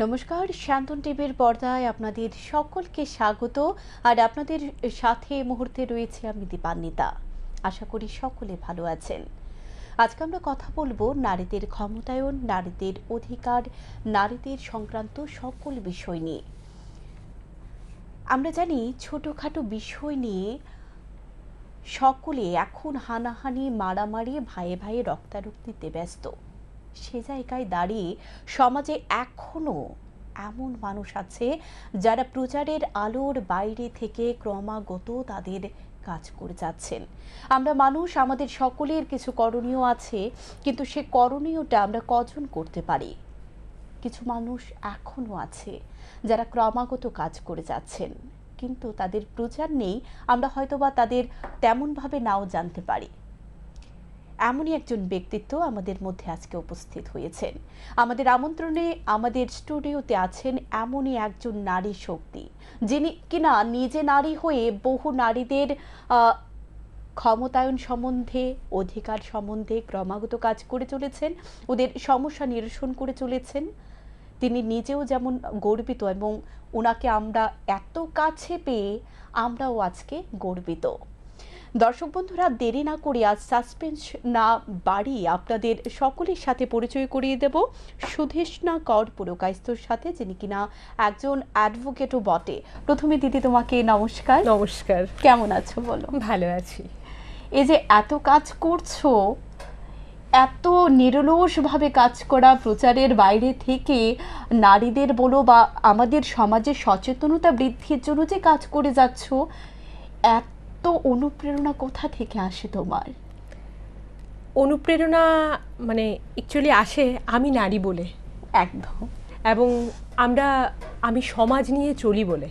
নমস্কার, শান্তন টিভির পর্দায় আপনাদের সকলকে স্বাগত। আর আপনাদের সাথে মুহূর্তে রয়েছে আমি দীপান্বিতা। আশা করি সকলে ভালো আছেন। আজকে আমরা কথা বলব নারীদের ক্ষমতায়ন, নারীদের অধিকার, নারীদের সংক্রান্ত সকল বিষয় নিয়ে। আমরা জানি ছোটোখাটো বিষয় নিয়ে সকলে এখন হানাহানি, মারামারি, ভাইয়ে ভাইয়ে রক্তারক্তিতে ব্যস্ত। সে জায়গায় দাঁড়িয়ে সমাজে এখনও এমন মানুষ আছে যারা প্রচারের আলোর বাইরে থেকে ক্রমাগত তাদের কাজ করে যাচ্ছেন। আমরা মানুষ, আমাদের সকলের কিছু করণীয় আছে, কিন্তু সে করণীয়টা আমরা কজন করতে পারি? কিছু মানুষ এখনও আছে যারা ক্রমাগত কাজ করে যাচ্ছেন, কিন্তু তাদের প্রচার নেই, আমরা হয়তোবা তাদের তেমনভাবে নাও জানতে পারি। এমনই একজন ব্যক্তিত্ব আমাদের মধ্যে আজকে উপস্থিত হয়েছেন। আমাদের আমন্ত্রণে আমাদের স্টুডিওতে আছেন এমনই একজন নারী শক্তি, যিনি কিনা নিজে নারী হয়ে বহু নারীদের ক্ষমতায়ন সম্বন্ধে, অধিকার সম্বন্ধে ক্রমাগত কাজ করে চলেছেন, ওদের সমস্যা নিরসন করে চলেছেন। তিনি নিজেও যেমন গর্বিত এবং ওনাকে আমরা এত কাছে পেয়ে আমরাও আজকে গর্বিত। দর্শক বন্ধুরা দেরি না করে আজ সাসপেন্স না বাড়িয়ে আপনাদের সকলের সাথে পরিচয় করিয়ে দেব সুধেষ্ণা কর পুরকাইস্তর সাথে যিনি কিনা একজন অ্যাডভোকেটও বটে। প্রথমে দিদি তোমাকে নমস্কার। নমস্কার। কেমন আছো বলো? ভালো আছি। এই যে এত কাজ করছ এত নিরলসভাবে কাজ করা প্রচারের বাইরে থেকে নারীদের বলো বা আমাদের সমাজে সচেতনতা বৃদ্ধির জন্য যে কাজ করে যাচ্ছ এত অনুপ্রেরণা কোথা থেকে আসে তোমার? অনুপ্রেরণা মানে অ্যাকচুয়ালি আসে আমি নারী বলে। একদম। এবং আমরা আমি সমাজ নিয়ে চলি বলে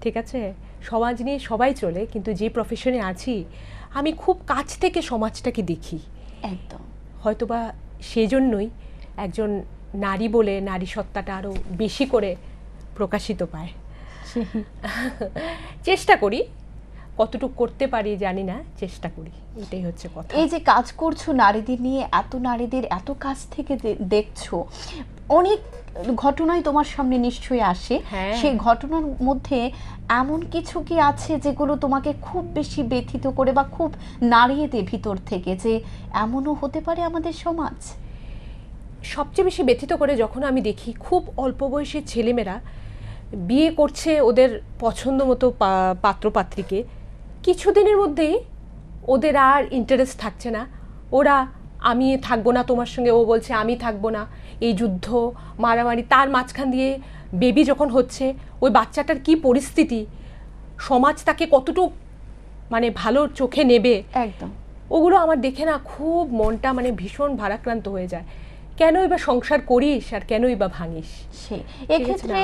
ঠিক আছে? সমাজ নিয়ে সবাই চলে কিন্তু যে প্রফেশনে আছি আমি খুব কাছ থেকে সমাজটাকে দেখি। একদম। হয়তোবা সেজন্যই একজন নারী বলে নারী সত্তাটা আরও বেশি করে প্রকাশিত পায়। চেষ্টা করি কতটুকু করতে পারি জানি না চেষ্টা করি। এটাই হচ্ছে কথা। এই যে কাজ করছ নারীদের নিয়ে এত নারীদের এত কাজ থেকে দেখছ অনেক ঘটনাই তোমার সামনে নিশ্চয়ই আসে। হ্যাঁ। সেই ঘটনার মধ্যে এমন কিছু কি আছে যেগুলো তোমাকে খুব বেশি ব্যথিত করে বা খুব নাড়িয়ে দেয় ভিতর থেকে যে এমনও হতে পারে আমাদের সমাজ? সবচেয়ে বেশি ব্যথিত করে যখন আমি দেখি খুব অল্প বয়সী ছেলেমেয়েরা বিয়ে করছে ওদের পছন্দ মতো পাত্রপাত্রীকে কিছুদিনের মধ্যেই ওদের আর ইন্টারেস্ট থাকছে না। ওরা আমি থাকব না তোমার সঙ্গে। ও বলছে আমি থাকব না। এই যুদ্ধ মারামারি তার মাঝখান দিয়ে বেবি যখন হচ্ছে ওই বাচ্চাটার কি পরিস্থিতি? সমাজ তাকে কতটুক মানে ভালো চোখে নেবে? একদম। ওগুলো আমার দেখে না খুব মনটা মানে ভীষণ ভারাক্রান্ত হয়ে যায়। কেনই বা সংসার করিস আর কেনই বা ভাঙিস? সে এক্ষেত্রে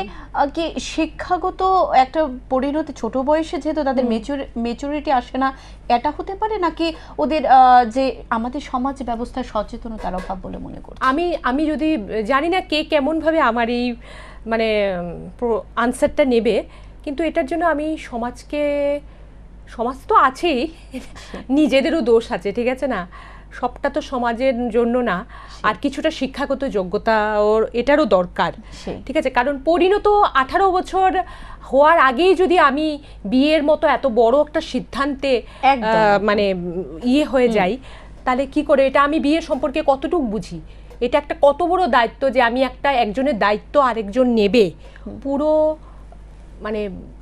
কি শিক্ষাগত একটা পরিণতি ছোট বয়সে যেহেতু তাদের মেচুরিটি আসে না এটা হতে পারে নাকি ওদের যে আমাদের সমাজ ব্যবস্থার সচেতনতার অভাব বলে মনে করছ? আমি আমি যদি জানি না কে কেমনভাবে আমার এই মানে আনসারটা নেবে কিন্তু এটার জন্য আমি সমাজকে সমাজ তো আছেই নিজেদেরও দোষ আছে ঠিক আছে না? সবটা তো সমাজের জন্য না আর কিছুটা শিক্ষাগত যোগ্যতা ওর এটারও দরকার। ঠিক আছে কারণ পরিণত আঠারো বছর হওয়ার আগেই যদি আমি বিয়ের মতো এত বড় একটা সিদ্ধান্তে মানে ইয়ে হয়ে যাই তাহলে কি করে? এটা আমি বিয়ে সম্পর্কে কতটুকু বুঝি? এটা একটা কত বড় দায়িত্ব যে আমি একটা একজনের দায়িত্ব আরেকজন নেবে পুরো মানে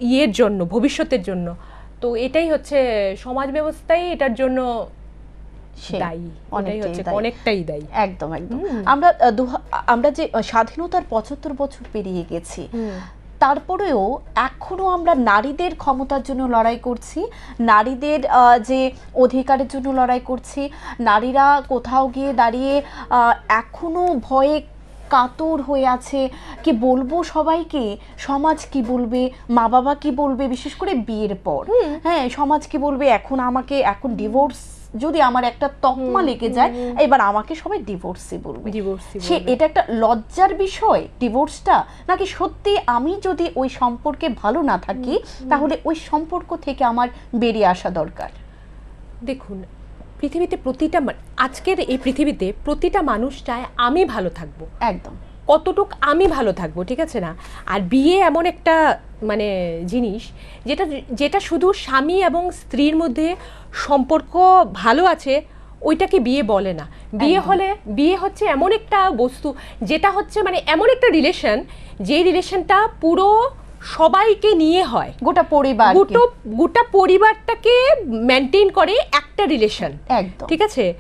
ইয়ের জন্য ভবিষ্যতের জন্য। তো এটাই হচ্ছে সমাজ ব্যবস্থাই এটার জন্য দায়ী। অনেকটাই হচ্ছে অনেকটাই দায়ী। একদম একদম। আমরা আমরা যে স্বাধীনতার পঁচাত্তর বছর পেরিয়ে গেছি তারপরেও এখনও আমরা নারীদের ক্ষমতার জন্য লড়াই করছি নারীদের যে অধিকারের জন্য লড়াই করছি নারীরা কোথাও গিয়ে দাঁড়িয়ে আহ, এখনও ভয়ে কাতর হয়ে আছে। কি বলব সবাইকে? সমাজ কি বলবে? মা বাবা কি বলবে? বিশেষ করে বিয়ের পর। হ্যাঁ সমাজ কি বলবে? এখন আমাকে এখন ডিভোর্স যদি আমার একটা তকমা লেগে যায় এবার আমাকে সবাই ডিভোর্সই বলবে। সে এটা একটা লজ্জার বিষয় ডিভোর্সটা নাকি সত্যি আমি যদি ওই সম্পর্কে ভালো না থাকি তাহলে ওই সম্পর্ক থেকে আমার বেরিয়ে আসা দরকার? দেখুন পৃথিবীতে প্রতিটা আজকের এই পৃথিবীতে প্রতিটা মানুষ চায় আমি ভালো থাকব। একদম। কতটুক আমি ভালো থাকব ঠিক আছে না? আর বিয়ে এমন একটা মানে জিনিস যেটা যেটা শুধু স্বামী এবং স্ত্রীর মধ্যে সম্পর্ক ভালো আছে ওইটাকে বিয়ে বলে না। বিয়ে হলে বিয়ে হচ্ছে এমন একটা বস্তু যেটা হচ্ছে মানে এমন একটা রিলেশন যে রিলেশনটা পুরো সবাইকে নিয়ে হয়। গোটা পরিবার গোটা গোটা পরিবারটাকে মেনটেন করে একটা রিলেশন ঠিক আছে?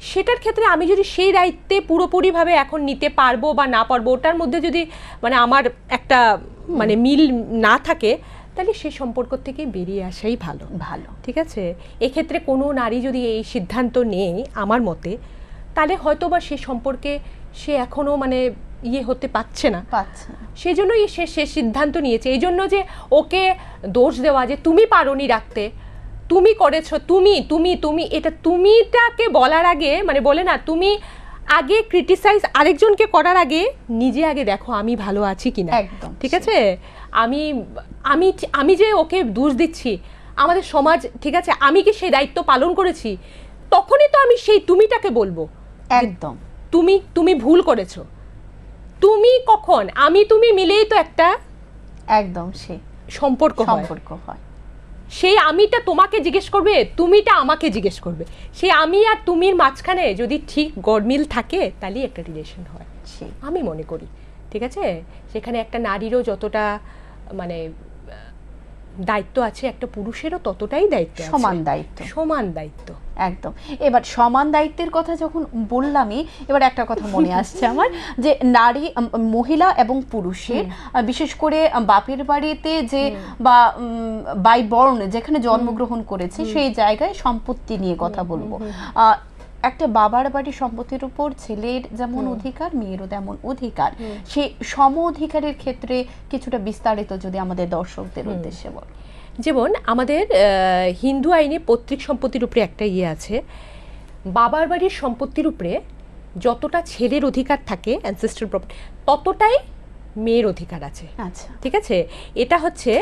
সেটার ক্ষেত্রে আমি যদি সেই দায়িত্বে পুরোপুরিভাবে এখন নিতে পারব বা না পারব ওটার মধ্যে যদি মানে আমার একটা মানে মিল না থাকে তাহলে সেই সম্পর্ক থেকে বেরিয়ে আসাই ভালো। ভালো। ঠিক আছে? এক্ষেত্রে কোনো নারী যদি এই সিদ্ধান্ত নেয় আমার মতে তাহলে হয়তো বা সে সম্পর্কে সে এখনও মানে ইয়ে হতে পারছে না। সেই জন্যই সে সে সিদ্ধান্ত নিয়েছে। এই জন্য যে ওকে দোষ দেওয়া যে তুমি পারোনি রাখতে তুমি করেছ তুমি তুমি তুমি এটা তুমিটাকে বলার আগে মানে বলে না তুমি আগে ক্রিটিসাইজ আরেকজনকে করার আগে নিজে আগে দেখো আমি ভালো আছি কিনা। একদম ঠিক আছে? আমি আমি আমি যে ওকে দোষ দিচ্ছি আমাদের সমাজ ঠিক আছে আমি কি সেই দায়িত্ব পালন করেছি? তখনই তো আমি সেই তুমিটাকে বলব। একদম। তুমি তুমি ভুল করেছ। তুমি কখন? আমি তুমি মিলেই তো একটা একদম সে সম্পর্ক সম্পর্ক হয়। সেই আমিটা তোমাকে জিজ্ঞেস করবে তুমিটা আমাকে জিজ্ঞেস করবে। সেই আমি আর তুমির মাঝখানে যদি ঠিক গরমিল থাকে তাহলেই একটা রিলেশন হয়। আমি মনে করি ঠিক আছে? সেখানে একটা নারীরও যতটা মানে দায়িত্ব আছে একটা পুরুষেরও ততটাই দায়িত্ব সমান দায়িত্ব। সমান দায়িত্ব। একদম। এবার সমান দায়িত্বের কথা যখন বললামই এবার একটা কথা মনে আসছে আমার যে নারী মহিলা এবং পুরুষের বিশেষ করে বাপের বাড়িতে যে বা বাই বর্ণ যেখানে জন্মগ্রহণ করেছে সেই জায়গায় সম্পত্তি নিয়ে কথা বলব। একটা বাবার বাড়ির সম্পত্তির উপর ছেলের যেমন অধিকার মেয়েরও তেমন অধিকার। সেই সম অধিকারের ক্ষেত্রে কিছুটা বিস্তারিত যদি আমাদের দর্শকদের উদ্দেশ্যে বল। যেমন আমাদের হিন্দু আইনে পৈতৃক সম্পত্তির উপরে একটা ইয়ে আছে। বাবার বাড়ির সম্পত্তির উপরে যতটা ছেলের অধিকার থাকে অ্যানসেস্ট্রাল প্রপার্টি ততটাই মেয়ের অধিকার আছে। আচ্ছা। ঠিক আছে? এটা হচ্ছে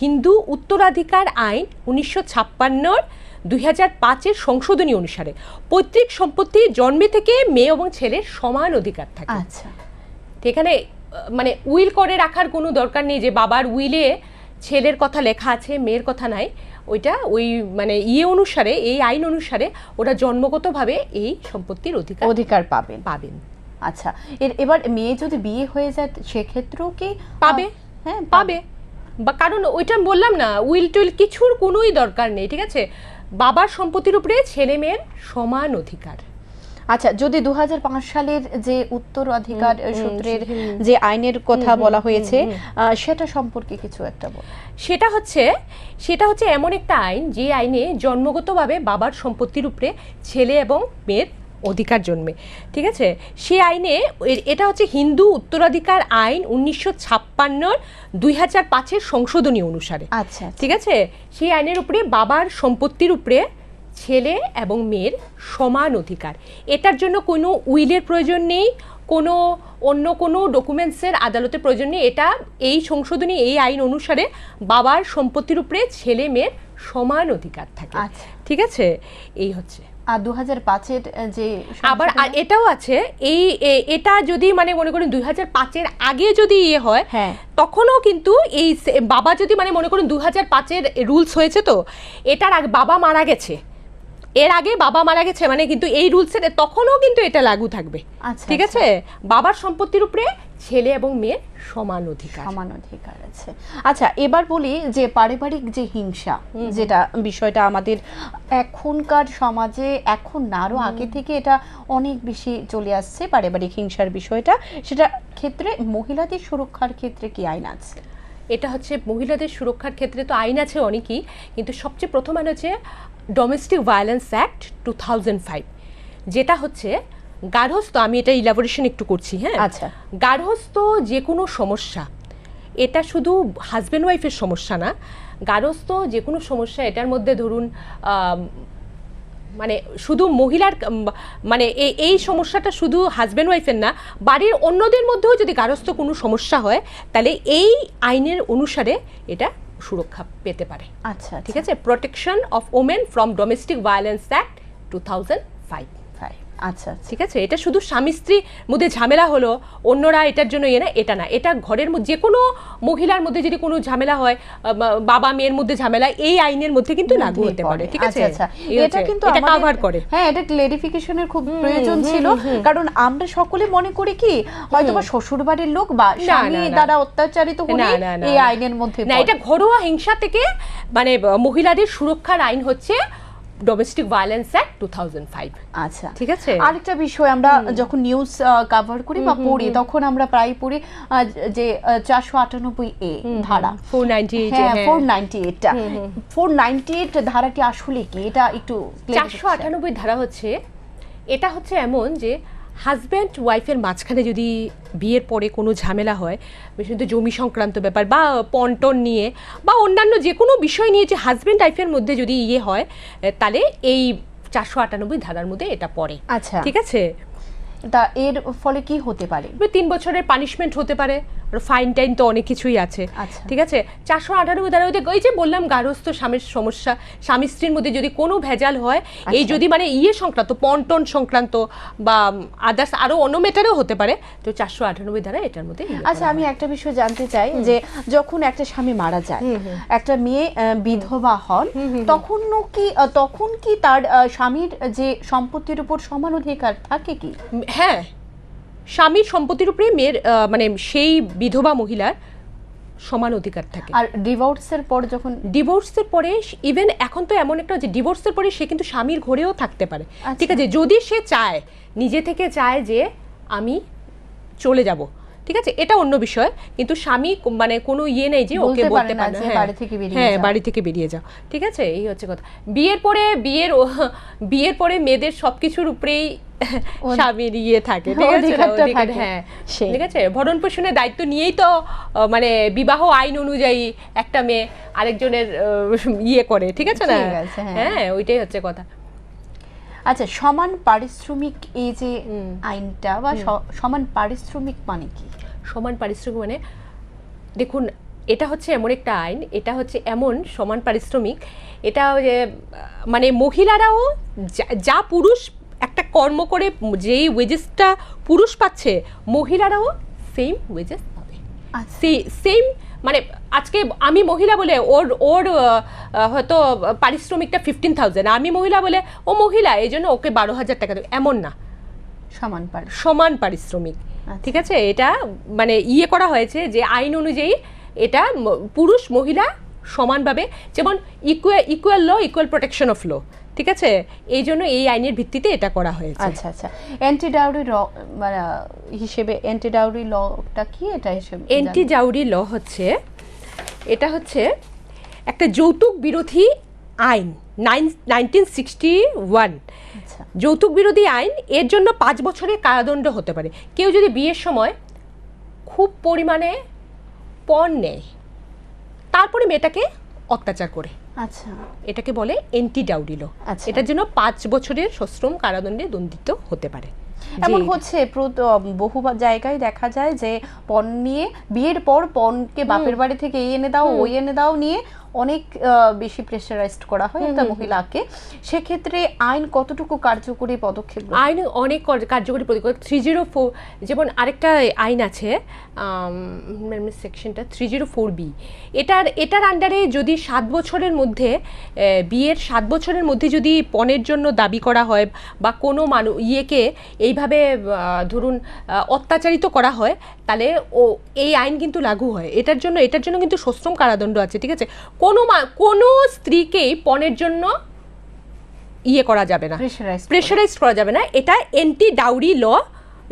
হিন্দু উত্তরাধিকার আইন উনিশশো ছাপ্পান্নর দুই হাজার পাঁচের সংশোধনী অনুসারে পৈতৃক সম্পত্তি জন্মে থেকে মেয়ে এবং ছেলের সমান অধিকার থাকে। আচ্ছা। এখানে মানে উইল করে রাখার কোনো দরকার নেই যে বাবার উইলে ছেলের কথা লেখা আছে মেয়ের কথা নাই। ওইটা ওই মানে ইয়ে অনুসারে এই আইন অনুসারে ওরা জন্মগতভাবে এই সম্পত্তির অধিকার অধিকার পাবেন। পাবেন। আচ্ছা এর এবার মেয়ে যদি বিয়ে হয়ে যায় সেক্ষেত্রেও কি পাবে। হ্যাঁ পাবে। বা কারণ ওইটা আমি বললাম না উইল টুইল কিছুর কোনোই দরকার নেই ঠিক আছে? বাবার সম্পত্তির উপরে ছেলে মেয়ের সমান অধিকার। আচ্ছা যদি দু হাজার পাঁচ সালের যে উত্তরাধিকার সূত্রের যে আইনের কথা বলা হয়েছে সেটা সম্পর্কে কিছু একটা বল। সেটা হচ্ছে সেটা হচ্ছে এমন একটা আইন যে আইনে জন্মগতভাবে বাবার সম্পত্তির উপরে ছেলে এবং মেয়ের অধিকার জন্মে ঠিক আছে? সে আইনে এটা হচ্ছে হিন্দু উত্তরাধিকার আইন উনিশশো ছাপ্পান্নর দুই হাজার পাঁচের সংশোধনী অনুসারে আচ্ছা ঠিক আছে? সেই আইনের উপরে বাবার সম্পত্তির উপরে ছেলে এবং মেয়ের সমান অধিকার। এটার জন্য কোনো উইলের প্রয়োজন নেই কোনো অন্য কোনো ডকুমেন্টসের আদালতের প্রয়োজন নেই। এটা এই সংশোধনী এই আইন অনুসারে বাবার সম্পত্তির উপরে ছেলে মেয়ের সমান অধিকার থাকে আচ্ছা। ঠিক আছে? এই হচ্ছে। আর দু হাজার পাঁচের যে আবার এটাও আছে এই এটা যদি মানে মনে করুন দুই হাজার পাঁচের আগে যদি ইয়ে হয় হ্যাঁ। তখনও কিন্তু এই বাবা যদি মানে মনে করুন দু হাজার পাঁচের রুলস হয়েছে তো এটার আগে বাবা মারা গেছে। এর আগে বাবা মারা গেছে মানে কিন্তু এই রুলসের তখনও কিন্তু এটা লাগু থাকবে। আচ্ছা, ঠিক আছে? বাবার সম্পত্তির উপরে ছেলে এবং মেয়ের সমান অধিকার। সমান অধিকার আছে। আচ্ছা এবার বলি যে পারিবারিক যে হিংসা যেটা বিষয়টা আমাদের এখনকার সমাজে এখন না আরও আগে থেকে এটা অনেক বেশি চলে আসছে পারিবারিক হিংসার বিষয়টা। সেটা ক্ষেত্রে মহিলাদের সুরক্ষার ক্ষেত্রে কি আইন আছে? এটা হচ্ছে মহিলাদের সুরক্ষার ক্ষেত্রে তো আইন আছে অনেকই কিন্তু সবচেয়ে প্রথম আইন হচ্ছে domestic violence act two thousand five যেটা হচ্ছে গার্হস্থ আমি এটা ইলাবোরেশন একটু করছি হ্যাঁ আচ্ছা। গার্হস্থ যে কোনো সমস্যা এটা শুধু হাজব্যান্ড ওয়াইফের সমস্যা না গার্হস্থ যে কোনো সমস্যা এটার মধ্যে ধরুন মানে শুধু মহিলার মানে এই সমস্যাটা শুধু হাজব্যান্ড ওয়াইফের না বাড়ির অন্যদের মধ্যেও যদি গার্হস্থ কোনো সমস্যা হয় তাহলে এই আইনের অনুসারে এটা সুরক্ষা পেতে পারে। আচ্ছা ঠিক আছে? Protection of women from domestic violence act two thousand five. আচ্ছা আচ্ছা। ঠিক আছে? এটা শুধু স্বামী স্ত্রী মধ্যে ঝামেলা হলো অন্যরা এটার জন্য ইয়ে না এটা না। এটা ঘরের মধ্যে যে কোনো মহিলার মধ্যে যদি কোনো ঝামেলা হয় বাবা মেয়ের মধ্যে ঝামেলা এই আইনের মধ্যে কিন্তু লাগু হতে পারে ঠিক আছে? আচ্ছা, আচ্ছা। এটা কিন্তু এটা কভার করে। হ্যাঁ এটা ক্লেরিফিকেশনের খুব প্রয়োজন ছিল। কারণ আমরা সকলে মনে করি কি হয়তো বা শ্বশুর বাড়ির লোক বা স্বামী। দ্বারা অত্যাচারিত হলে এই আইনের মধ্যে না এটা ঘরোয়া হিংসা থেকে মানে মহিলাদের সুরক্ষার আইন হচ্ছে domestic violence act two thousand five আচ্ছা। ঠিক আছে? আরেকটা বিষয় আমরা যখন নিউজ কভার করি বা পড়ি তখন আমরা প্রায় পড়ি যে চারশো আটানব্বই এ ধারা। ফোর নাইনটি হ্যাঁ ফোর নাইনটি এইটটা ফোর নাইনটি এইট ধারাটি আসলে কি? এটা একটু চারশো আটানব্বই ধারা হচ্ছে এটা হচ্ছে এমন যে হাজব্যান্ড ওয়াইফের মাঝখানে যদি বিয়ের পরে কোনো ঝামেলা হয় বিশেষত জমি সংক্রান্ত ব্যাপার বা পন্টন নিয়ে বা অন্যান্য যে কোনো বিষয় নিয়ে যে হাজব্যান্ড ওয়াইফের মধ্যে যদি ইয়ে হয় তাহলে এই চারশো আটানব্বই ধারার মধ্যে এটা পড়ে। আচ্ছা। ঠিক আছে? তা এর ফলে কি হতে পারে? তিন বছরের পানিশমেন্ট হতে পারে। ফাইন টাইন তো অনেক কিছুই আছে। আচ্ছা। ঠিক আছে? চারশো আঠারো ধারা ওই যে- বললাম গার্হস্থ স্বামীর সমস্যা স্বামী স্ত্রীর মধ্যে যদি কোনো ভেজাল হয় এই আচ্ছা। যদি মানে ইয়ে সংক্রান্ত পন্টন সংক্রান্ত বা আদার্স আরও অন্য মেটারও হতে পারে তো চারশো আটানব্বই ধারা এটার মধ্যে ইয়ে আচ্ছা আমি একটা বিষয় জানতে চাই যে যখন একটা স্বামী মারা যায় একটা মেয়ে বিধবা হন তখন কি তখন কি তার স্বামীর যে সম্পত্তির উপর সমান অধিকার থাকে কি? হয়। স্বামীর সম্পত্তির উপরে মেয়ের মানে সেই বিধবা মহিলার সমান অধিকার থাকে আর ডিভোর্সের পর যখন ডিভোর্সের পরে ইভেন এখন তো এমন একটা যে ডিভোর্সের পরে সে কিন্তু স্বামীর ঘরেও থাকতে পারে আচ্ছা। ঠিক আছে যদি সে চায় নিজে থেকে চায় যে আমি চলে যাব ঠিক আছে? এটা অন্য বিষয় কিন্তু স্বামী মানে কোনো ইয়ে নেই যে ওকে বলতে পারে না হ্যাঁ, বাড়ি থেকে বেরিয়ে হ্যাঁ যাও। বাড়ি থেকে বেরিয়ে যাও। ঠিক আছে? এই হচ্ছে কথা। বিয়ের পরে বিয়ের বিয়ের পরে মেয়েদের সবকিছুর উপরেই স্বামীর ইয়ে থাকে। ঠিক আছে। হ্যাঁ। ঠিক আছে? ভরণ পোষণের দায়িত্ব নিয়েই তো মানে বিবাহ আইন অনুযায়ী একটা মেয়ে আরেকজনের ইয়ে করে। ঠিক আছে না? হ্যাঁ। হ্যাঁ ওইটাই হচ্ছে কথা। আচ্ছা সমান পারিশ্রমিক এই যে আইনটা বা সমান পারিশ্রমিক মানে কি? সমান পারিশ্রমিক মানে দেখুন এটা হচ্ছে এমন একটা আইন এটা হচ্ছে এমন সমান পারিশ্রমিক এটা মানে মহিলারাও যা- যা পুরুষ একটা কর্ম করে যেই ওয়েজেসটা পুরুষ পাচ্ছে মহিলারাও সেম ওয়েজেস পাবে। আচ্ছা। সেম মানে আজকে আমি মহিলা বলে ওর ওর হয়তো পারিশ্রমিকটা ফিফটিন থাউজেন্ড আমি মহিলা বলে ও মহিলা এই জন্য ওকে বারো হাজার টাকা দেবে। এমন না। সমান সমান পারিশ্রমিক। আচ্ছা। ঠিক আছে? এটা মানে ইয়ে করা হয়েছে যে আইন অনুযায়ী এটা পুরুষ মহিলা সমানভাবে যেমন equal equal law equal protection of law ঠিক আছে? এই জন্য এই আইনের ভিত্তিতে এটা করা হয়েছে। আচ্ছা আচ্ছা। অ্যান্টি ডাউরি ল মানে হিসেবে অ্যান্টি ডাউরি লটা কি এটা হিসেবে? অ্যান্টি ডাউরি ল হচ্ছে এটা হচ্ছে একটা যৌতুক বিরোধী আইন নাইন নাইনটিন সিক্সটি ওয়ান যৌতুক বিরোধী আইন এর জন্য পাঁচ বছরের কারাদণ্ড হতে পারে। কেউ যদি বিয়ের সময় খুব পরিমাণে পণ নেয় তারপরে মেয়েটাকে অত্যাচার করে। আচ্ছা। এটাকে বলে এন্টি ডাউরিলো আচ্ছা। এটার জন্য পাঁচ বছরের সশ্রম কারাদণ্ডে দণ্ডিত হতে পারে। এমন হচ্ছে বহু জায়গায় দেখা যায় যে পণ নিয়ে বিয়ের পর পণকে বাপের বাড়ি থেকে এই এনে দাও ওই এনে দাও নিয়ে অনেক বেশি প্রেসারাইজড করা হয় একটা মহিলাকে। সেক্ষেত্রে আইন কতটুকু কার্যকরী পদক্ষেপ আইন অনেক কার্যকরী পদক্ষেপ। থ্রি জিরো ফোর যেমন আরেকটা আইন আছে সেকশনটা থ্রি জিরো ফোর বি এটার এটার আন্ডারে যদি সাত বছরের মধ্যে বিয়ের সাত বছরের মধ্যে যদি পণের জন্য দাবি করা হয় বা কোনো মানু ইয়েকে এইভাবে ধরুন অত্যাচারিত করা হয় তাহলে ও এই আইন কিন্তু লাগু হয়। এটার জন্য এটার জন্য কিন্তু সশ্রম কারাদণ্ড আছে ঠিক আছে? কোনো কোনো স্ত্রীকেই পণের জন্য ইয়ে করা যাবে না। প্রেশারাইজ করা। যাবে না। এটা এন্টি ডাউরি ল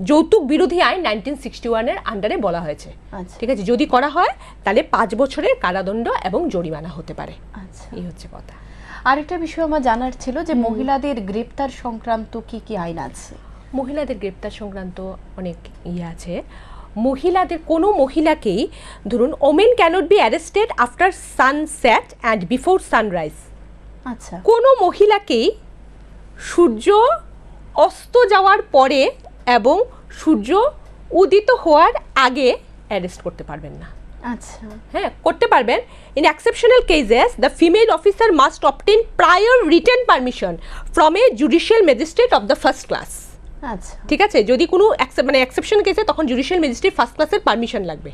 যৌতুক বিরোধী আইন নাইনটিন সিক্সটি ওয়ানের আন্ডারে বলা হয়েছে। আচ্ছা। ঠিক আছে? যদি করা হয় তাহলে পাঁচ বছরের কারাদণ্ড এবং জরিমানা হতে পারে। আচ্ছা। এই হচ্ছে কথা। আরেকটা বিষয় আমার জানার ছিল যে মহিলাদের গ্রেপ্তার সংক্রান্ত কি কি আইন আছে? মহিলাদের গ্রেপ্তার সংক্রান্ত অনেক ইয়ে আছে। মহিলাদের কোনো মহিলাকেই ধরুন women cannot be arrested after sunset and before sunrise. আচ্ছা। কোনো মহিলাকেই সূর্য অস্ত যাওয়ার পরে এবং সূর্য উদিত হওয়ার আগে অ্যারেস্ট করতে পারবেন না। আচ্ছা। হ্যাঁ করতে পারবেন। In exceptional cases the female officer must obtain prior written permission from a judicial magistrate of the first class আচ্ছা। ঠিক আছে? যদি কোনো মানে এক্সেপশন কেসে তখন জুডিশিয়াল ম্যাজিস্ট্রেট ফার্স্ট ক্লাসের পারমিশন লাগবে।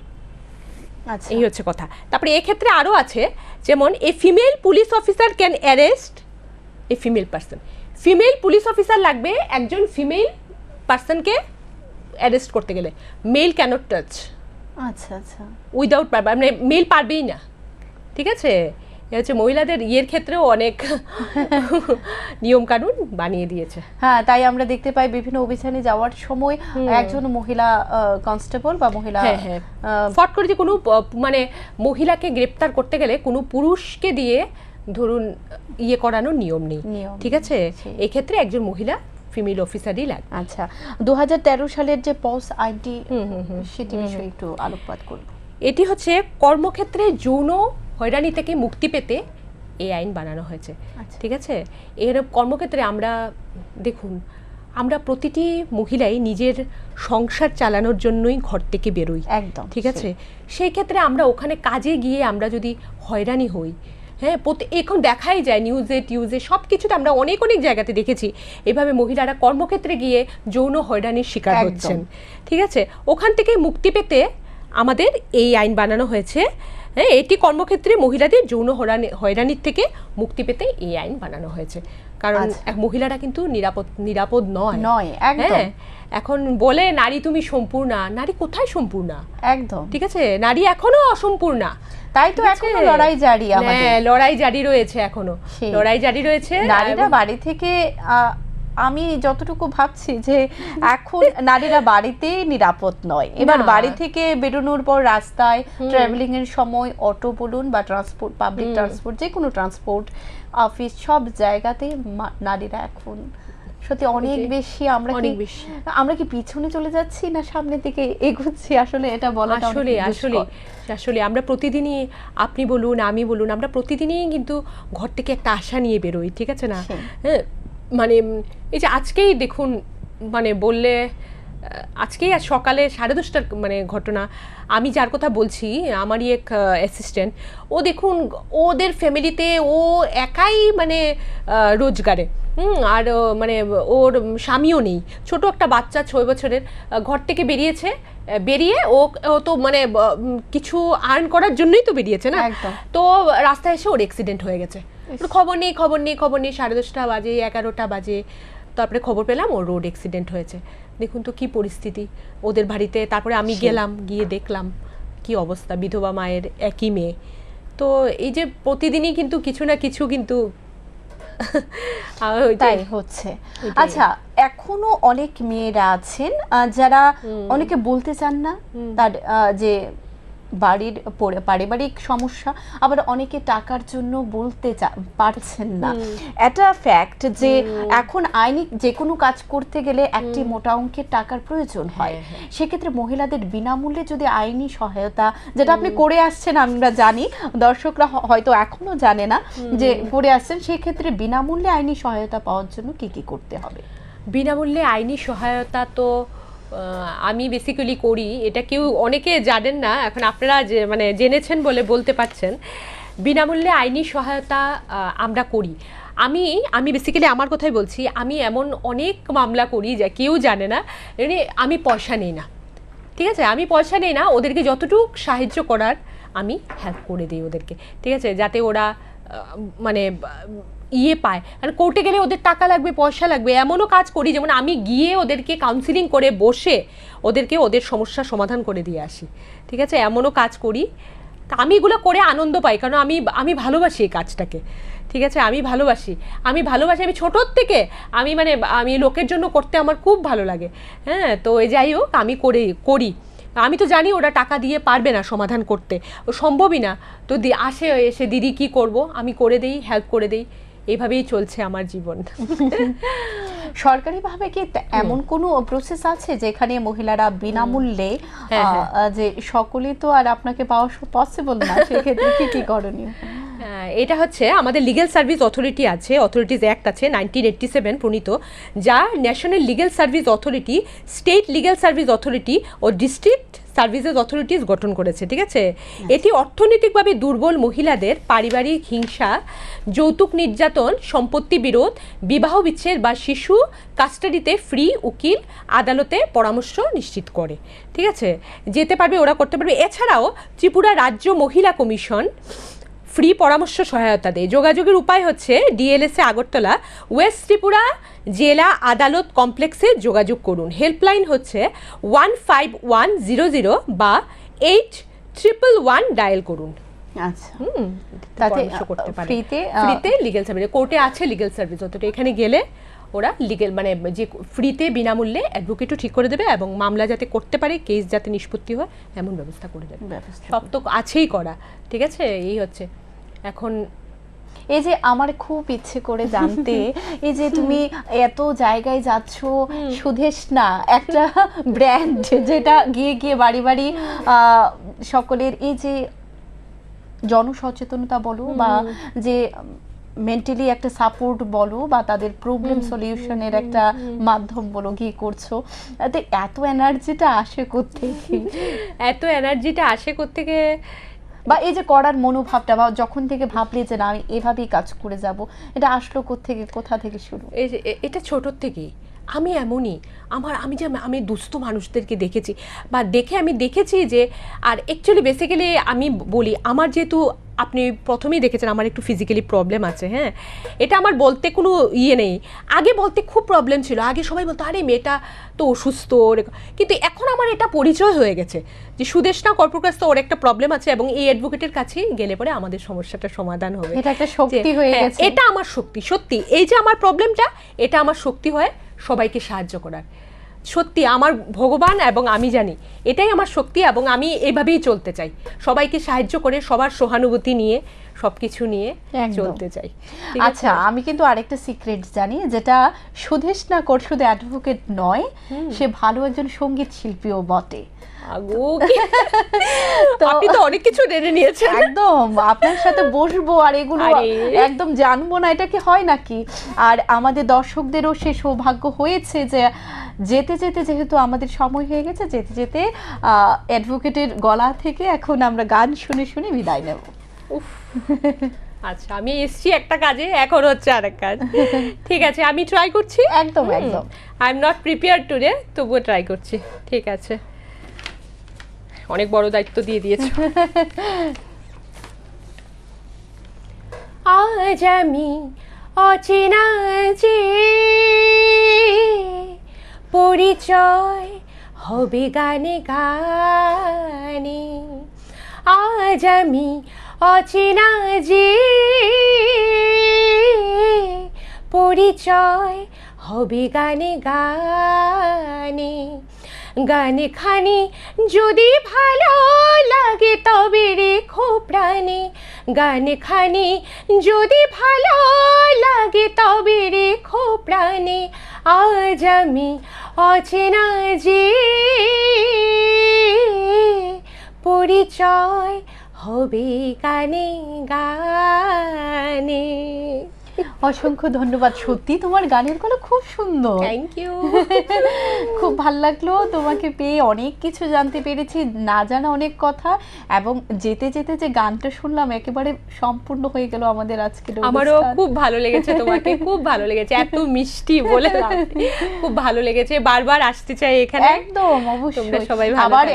আচ্ছা। এই হচ্ছে কথা। তারপরে এক্ষেত্রে আরও আছে যেমন a female police officer can arrest a female person female police officer লাগবে একজন ফিমেল পার্সনকে অ্যারেস্ট করতে গেলে। মেল ক্যানট টাচ আচ্ছা আচ্ছা। উইদাউট পারবে মানে মেল পারবেই না। ঠিক আছে? হচ্ছে মহিলাদের ইয়ের ক্ষেত্রেও অনেক নিয়ম কানুন বানিয়ে দিয়েছে। হ্যাঁ তাই আমরা দেখতে পাই বিভিন্ন অভিযানে যাওয়ার সময় একজন মহিলা কনস্টেবল বা মহিলা হ্যাঁ, হ্যাঁ। ফট করে যে কোনো মানে মহিলাকে গ্রেপ্তার করতে গেলে কোনো পুরুষকে দিয়ে ধরুন ইয়ে করানোর নিয়ম নেই। ঠিক আছে? এক্ষেত্রে একজন মহিলা ফিমেল অফিসারই লাগবে। আচ্ছা দু হাজার তেরো সালের যে পস আইনটি সেটি বিষয়ে একটু আলোকপাত করব। এটি হচ্ছে কর্মক্ষেত্রে যৌন হয়রানি থেকে মুক্তি পেতে এই আইন বানানো হয়েছে। আচ্ছা। ঠিক আছে? এর কর্মক্ষেত্রে আমরা দেখুন আমরা প্রতিটি মহিলাই নিজের সংসার চালানোর জন্যই ঘর থেকে বেরোই। একদম ঠিক আছে? সেই। ক্ষেত্রে আমরা ওখানে কাজে গিয়ে আমরা যদি হয়রানি হই হ্যাঁ প্রতি- এখন দেখাই যায় নিউজে টিউজে সব কিছুতে আমরা অনেক অনেক জায়গাতে দেখেছি এভাবে মহিলারা কর্মক্ষেত্রে গিয়ে যৌন হয়রানির শিকার হচ্ছেন। ঠিক আছে? ওখান থেকে মুক্তি পেতে আমাদের এই আইন বানানো হয়েছে। হ্যাঁ এটি কর্মক্ষেত্রে মহিলাদের যৌন হয়রানির থেকে মুক্তি পেতে এই আইন বানানো হয়েছে। কারণ আচ্ছা। মহিলারা কিন্তু নিরাপদ নিরাপদ নয়। নয় একদম। হ্যাঁ এখন বলে নারী তুমি সম্পূর্ণা নারী কোথায় সম্পূর্ণা? একদম। ঠিক আছে নারী এখনও অসম্পূর্ণা। তাই তো? এখনও লড়াই জারি আমাদের। হ্যাঁ, লড়াই জারি রয়েছে এখনও। লড়াই জারি রয়েছে নারীরা বাড়ি থেকে আমি যতটুকু ভাবছি যে এখন নারীরা বাড়িতেই নিরাপদ নয়। এবার বাড়ি থেকে বেরোনোর পর রাস্তায় ট্রাভেলিং এর সময় অটো বলুন বা ট্রান্সপোর্ট পাবলিক ট্রান্সপোর্ট যে কোনো ট্রান্সপোর্ট অফিস সব জায়গাতেই মা- নারীরা এখন সত্যি অনেক বেশি আমরা অনেক বেশি। আমরা কি পিছনে চলে যাচ্ছি না সামনের দিকে এগোচ্ছি? আসলে এটা বলাটা আসলে আসলে আসলে আমরা প্রতিদিনই আপনি বলুন আমি বলুন আমরা প্রতিদিনই কিন্তু ঘর থেকে একটা আশা নিয়ে বেরোই ঠিক আছে না? হ্যাঁ মানে এই যে আজকেই দেখুন মানে বললে আজকেই আজ সকালে সাড়ে দশটার মানে ঘটনা আমি যার কথা বলছি আমারই এক অ্যাসিস্ট্যান্ট ও দেখুন ওদের ফ্যামিলিতে ও একাই মানে রোজগারে হুম আর মানে ওর স্বামীও নেই ছোট একটা বাচ্চা ছয় বছরের ঘর থেকে বেরিয়েছে বেরিয়ে ও ও তো মানে কিছু আর্ন করার জন্যই তো বেরিয়েছে না? তো রাস্তায় এসে ওর অ্যাক্সিডেন্ট হয়ে গেছে। খবর নেই খবর নেই খবর নেই। সাড়ে দশটা বাজে এগারোটা বাজে। তারপরে খবর পেলাম ওর রোড অ্যাক্সিডেন্ট হয়েছে। দেখুন তো কি পরিস্থিতি। ওদের বাড়িতে তারপরে আমি গেলাম গিয়ে দেখলাম কি অবস্থা বিধবা মায়ের একই মেয়ে। তো এই যে প্রতিদিনই কিন্তু কিছু না কিছু কিন্তু তাই হচ্ছে। আচ্ছা এখনও অনেক মেয়েরা আছেন যারা অনেকে বলতে চান না তার যে বাড়ির পরি- পারিবারিক সমস্যা আবার অনেকে টাকার জন্য বলতে পারছেন না। এটা ফ্যাক্ট যে এখন আইনি যে কোনো কাজ করতে গেলে একটি মোটা অঙ্কের টাকার প্রয়োজন হয়। হ্যাঁ, সেক্ষেত্রে মহিলাদের বিনামূল্যে যদি আইনি সহায়তা যেটা আপনি করে আসছেন আমরা জানি দর্শকরা হয়তো এখনও জানে না যে করে আসছেন সেক্ষেত্রে বিনামূল্যে আইনি সহায়তা পাওয়ার জন্য কি কি করতে হবে? বিনামূল্যে আইনি সহায়তা তো আমি বেসিক্যালি করি, এটা কেউ অনেকে জানেন না, এখন আপনারা যে মানে জেনেছেন বলে বলতে পারছেন। বিনামূল্যে আইনি সহায়তা আমরা করি। আমি আমি বেসিক্যালি আমার কথাই বলছি, আমি এমন অনেক মামলা করি যা কেউ জানে না মানে আমি পয়সা নেই না। ঠিক আছে? আমি পয়সা নেই না, ওদেরকে যতটুক সাহায্য করার আমি হেল্প করে দিই ওদেরকে। ঠিক আছে? যাতে ওরা মানে ইয়ে পায়। আর কোর্টে গেলে ওদের টাকা লাগবে, পয়সা লাগবে, এমনও কাজ করি, যেমন আমি গিয়ে ওদেরকে কাউন্সিলিং করে বসে ওদেরকে ওদের সমস্যার সমাধান করে দিয়ে আসি। ঠিক আছে? এমনও কাজ করি। আমি এগুলো করে আনন্দ পাই, কারণ আমি আমি ভালোবাসি এই কাজটাকে। ঠিক আছে? আমি ভালোবাসি। আমি ভালোবাসি, আমি ছোটোর থেকে আমি মানে আমি লোকের জন্য করতে আমার খুব ভালো লাগে। হ্যাঁ? তো যাই হোক, আমি করে, করি। আমি তো জানি ওরা টাকা দিয়ে পারবে না সমাধান করতে। সম্ভবই না। তো আসে এসে, দিদি, কি করব? আমি করে দেই হেল্প করে দেই। এইভাবেই চলছে আমার জীবন। সরকারিভাবে কি এমন কোনো প্রসেস আছে যেখানে মহিলারা বিনামূল্যে হ্যাঁ, হ্যাঁ। যে সকলে তো আর আপনাকে পাওয়া পসিবল না সেক্ষেত্রে কি কি করণীয়? এটা হচ্ছে আমাদের লিগেল সার্ভিস অথরিটি আছে অথরিটিজ অ্যাক্ট আছে নাইনটিন এইট্টি সেভেন প্রণীত যা national legal service authority state legal service authority ও ডিস্ট্রিক্ট সার্ভিসেস অথরিটিস গঠন করেছে ঠিক আছে? এটি অর্থনৈতিকভাবে দুর্বল মহিলাদের পারিবারিক হিংসা যৌতুক নির্যাতন সম্পত্তি বিরোধ বিবাহ বিচ্ছেদ বা শিশু কাস্টাডিতে ফ্রি উকিল আদালতে পরামর্শ নিশ্চিত করে ঠিক আছে? যেতে পারবে ওরা করতে পারবে। এছাড়াও ত্রিপুরা রাজ্য মহিলা কমিশন ফ্রি পরামর্শ সহায়তা দেয়। যোগাযোগের উপায় হচ্ছে ডিএলএসএ আগরতলা ওয়েস্ট ত্রিপুরা জেলা আদালত কমপ্লেক্সে যোগাযোগ করুন। হেল্পলাইন হচ্ছে one five one zero zero বা এইট ট্রিপল ওয়ান ডায়াল করুন। আচ্ছা। তাতে, করতে পারে ফ্রিতে, ফ্রিতে লিগেল সার্ভিস কোর্টে আছে লিগেল সার্ভিস অতটা এখানে গেলে ওরা লিগেল মানে যে ফ্রিতে বিনামূল্যে অ্যাডভোকেটও ঠিক করে দেবে এবং মামলা যাতে করতে পারে কেস যাতে নিষ্পত্তি হয় এমন ব্যবস্থা করে দেবে। সব তো আছেই করা ঠিক আছে? এই হচ্ছে এখন এই যে আমার খুব ইচ্ছে করে জানতে এই যে তুমি এত জায়গায় যাচ্ছ সুদেশ না একটা ব্র্যান্ড যেটা গিয়ে গিয়ে বাড়ি বাড়ি সকলের এই যে জনসচেতনতা বলো বা যে মেন্টালি একটা সাপোর্ট বলো বা তাদের প্রবলেম সলিউশনের একটা মাধ্যম বলো গিয়ে করছ। তাতে এত এনার্জিটা আসে কোত্থেকে? এত এনার্জিটা আসে থেকে বা এই যে করার মনোভাবটা বা যখন থেকে ভাবলি যে না, আমি এভাবেই কাজ করে যাব, এটা আসলো কোত্থেকে, কোথা থেকে শুরু? এই যে এটা ছোটোর থেকেই। আমি এমনই। আমার আমি যে আমি দুস্থ মানুষদেরকে দেখেছি বা দেখে আমি দেখেছি যে আর অ্যাকচুয়ালি বেসিক্যালি আমি বলি আমার যেহেতু আপনি প্রথমেই দেখেছেন আমার একটু ফিজিক্যালি প্রবলেম আছে হ্যাঁ? এটা আমার বলতে কোনো ইয়ে নেই। আগে বলতে খুব প্রবলেম ছিল। আগে সবাই বলতো আরে মেয়েটা তো অসুস্থ ওর-" কিন্তু এখন আমার এটা পরিচয় হয়ে গেছে যে সুদেশনা কর্পোরাস তো ওর একটা প্রবলেম আছে এবং এই অ্যাডভোকেটের কাছে গেলে পরে আমাদের সমস্যাটা সমাধান হবে। এটা একটা শক্তি হয়ে হ্যাঁ, গেছে। এটা আমার শক্তি সত্যি। এই যে আমার প্রবলেমটা এটা আমার শক্তি হয়। সবাইকে সাহায্য করার। সত্যি আমার ভগবান এবং আমি জানি এটাই আমার শক্তি এবং আমি এভাবেই চলতে চাই। সবাইকে সাহায্য করে সবার সহানুভূতি নিয়ে সবকিছু নিয়ে। চলতে চাই। আচ্ছা আমি কিন্তু আরেকটা সিক্রেট জানি যেটা সুদেশ না কর শুধু অ্যাডভোকেট নয় সে ভালো একজন সংগীত শিল্পীও বটে। আপনি তো অনেক কিছু জেনে নিয়েছেন। একদম আপনার সাথে বসবো আর এগুলো। একদম জানব না এটা কি হয় নাকি? আর আমাদের দর্শকদেরও সে সৌভাগ্য হয়েছে যে যেতে যেতে যেহেতু আমাদের সময় হয়ে গেছে যেতে যেতে অ্যাডভোকেটের গলা থেকে এখন আমরা গান শুনে শুনে বিদায় নেব। উফ। আচ্ছা আমি এসছি একটা কাজে এখন হচ্ছে আরেক কাজ। ঠিক আছে আমি ট্রাই করছি? একদম একদম। I am not prepare today তবুও ট্রাই করছি। ঠিক আছে। অনেক বড় দায়িত্ব দিয়ে দিয়েছ। আজ আমি অচেনা যে পরিচয় হবে গানে গানে, আজ আমি অচেনা যে পরিচয় হবে গানে গানে গানে খানি যদি ভালো লাগে তবে রেখো প্রাণে। গানে খানি যদি ভালো লাগে তবে রেখো প্রাণে। আজ আমি অচেনা যে পরিচয় হবে গানে গানে। অসংখ্য ধন্যবাদ। সত্যি তোমার গানের গলা খুব সুন্দর। থ্যাংক ইউ খুব ভালো লাগল। তোমাকে পেয়ে অনেক কিছু জানতে পেরেছি না জানা অনেক কথা এবং যেতে যেতে যে গানটা শুনলাম একেবারে সম্পূর্ণ হয়ে গেল আমাদের আজকের আমারও খুব ভালো লেগেছে তোমাকে খুব ভালো লেগেছে। এত মিষ্টি বলে খুব ভালো লেগেছে। বারবার আসতে চাই এখানে। একদম অবশ্যই। সবাই আবার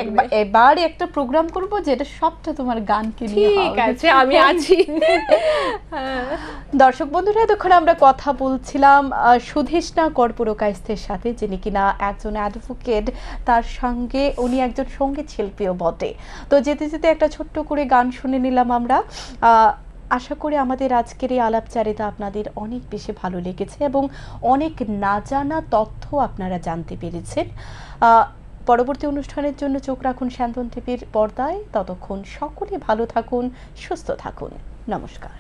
এবার একটা প্রোগ্রাম করব যেটা সবটা তোমার গানকে নিয়ে ঠিক আছে আমি আছি। দর্শক দর্শক বন্ধুরা, এতক্ষণ আমরা কথা বলছিলাম সুধেষ্ণা কর্পূর কায়স্থের সাথে, যিনি কিনা একজন অ্যাডভোকেট তার সঙ্গে উনি একজন সংগীত শিল্পীও বটে। তো যেতে যেতে একটা ছোট্ট করে গান শুনে নিলাম আমরা। আশা করি আমাদের আজকের এই আলাপচারিতা আপনাদের অনেক বেশি ভালো লেগেছে এবং অনেক না জানা তথ্য আপনারা জানতে পেরেছেন। পরবর্তী অনুষ্ঠানের জন্য চোখ রাখুন শান্তন টিভির পর্দায়। ততক্ষণ সকলে ভালো থাকুন, সুস্থ থাকুন। নমস্কার।